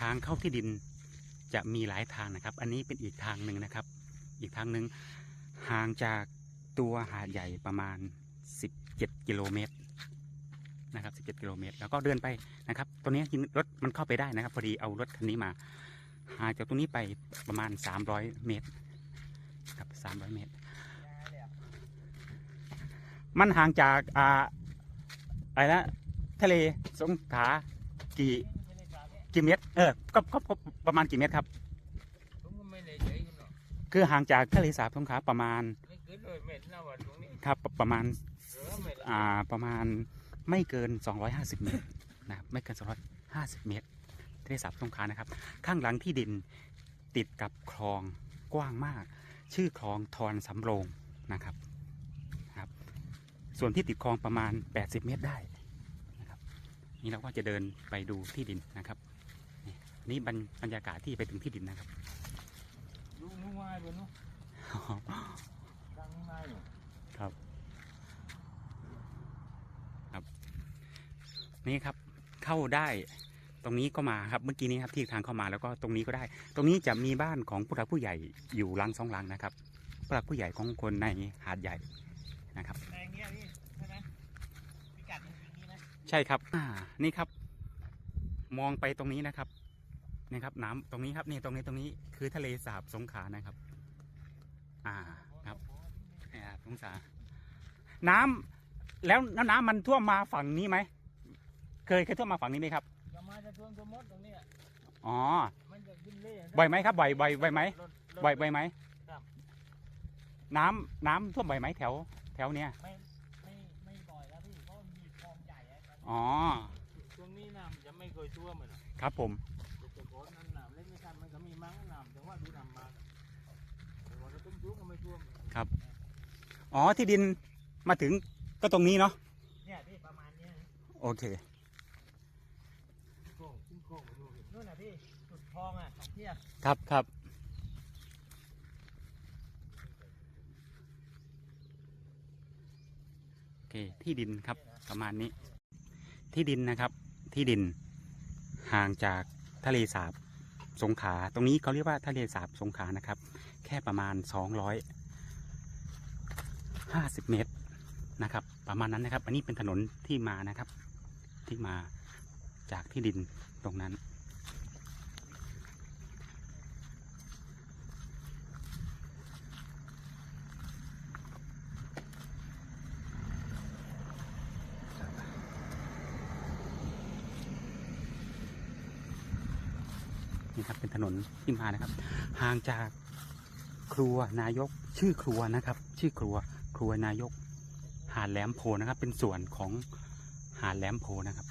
ทางเข้าที่ดินจะมีหลายทางนะครับ อันนี้เป็นอีกทางหนึ่งนะครับ อีกทางหนึ่งห่างจากตัวหาดใหญ่ประมาณ 17 กิโลเมตรนะครับ 17 กิโลเมตร แล้วก็เดินไปนะครับ ตัวนี้จริงรถมันเข้าไปได้นะครับ พอดีเอารถคันนี้มาห่างจากตรงนี้ไปประมาณ 300 เมตรครับ 300 เมตร มันห่างจากอ่าอะไรนะทะเลสงขลากี่ กี่เมตร เออก็ก็ก็ประมาณกี่เมตรครับ ผมก็ไม่ได้ใจกันหรอกคือห่างจากทะเลสาบสงขลาประมาณไม่เกินเลยเม็ดนะวันตรงนี้ครับประมาณ เหลือเม็ดละอ่าประมาณไม่เกิน 250 เมตรนะครับไม่เกิน 250 เมตรทะเลสาบสงขลานะครับ ข้างหลังที่ดินติดกับคลองกว้างมาก ชื่อคลองทอนสำโรงนะครับนะครับ ส่วนที่ติดคลองประมาณ 80 เมตรได้นะครับนี่เราก็จะเดินไปดูที่ดินนะครับ นี่นี่บรรบรรยากาศที่ไปถึงที่ดินนะครับลูกนุ่งง่ายไปเนาะดังง่ายอยู่ครับ ครับ นี่ครับเข้าได้ตรงนี้ก็มาครับเมื่อกี้นี้ครับที่ทางเข้ามาแล้วก็ตรงนี้ก็ได้ ตรงนี้จะมีบ้านของผู้หลักผู้ใหญ่อยู่หลังสองหลังนะครับผู้หลักผู้ใหญ่ของคนในหาดใหญ่นะครับแปลงเนี้ยพี่ใช่ไหมพิกัดจริงๆนี่นะใช่ครับอ่านี่ครับ มองไปตรงนี้นะครับ นี่ครับน้ำตรงนี้ครับนี่ตรงนี้ตรงนี้คือทะเลสาบสงขลานะครับ อ่าครับอ่าสงขลาน้ำแล้วแล้วน้ำมันท่วมมาฝั่งนี้ไหมเคยเคยท่วมมาฝั่งนี้ไหมครับจะมาจะทวงตัวมดตรงเนี้ยอ๋อมันจะขึ้นเล่บ่อยไหมครับบ่อยบ่อยบ่อยไหมรถรถบ่อยบ่อยไหมครับน้ำน้ำท่วมบ่อยไหมแถว แถวเนี้ยไม่ไม่ไม่บ่อยแล้วพี่เพราะมันมีคลองใหญ่อะอ๋อช่วงนี้น้ำจะไม่เคยท่วมเลยครับผมแต่แต่ก่ อนนั้นน้ำเล่นไม่ทันมันก็มีมั้งน้ำแต่ว่าดูน้ำมาแต่ว่าจะตุ้มยุกก็ไม่ท่วมอ๋อที่ดินมาถึงก็ตรงนี้เนาะเนี่ยพี่ประมาณเนี้ยนะโอเคโค้งขึ้นโค้งไปดูดินู่นน่ะพี่จุดคลองอะของเที่ยครับครับโอเคที่ดินครับประมาณนี้ ที่ดินนะครับที่ดินห่างจาก ทะเลสาบสงขา ตรงนี้เขาเรียกว่าทะเลสาบสงขานะครับ แค่ประมาณ 250 เมตรนะครับ ประมาณนั้นนะครับ อันนี้เป็นถนนที่มานะครับ ที่มาจากที่ดินตรงนั้น นี่ครับเป็นถนนที่มานะครับ ห่างจากครัวนายกชื่อครัวนะครับ ชื่อครัวครัวนายก หาดแหลมโพนะครับ เป็นส่วนของหาดแหลมโพนะครับ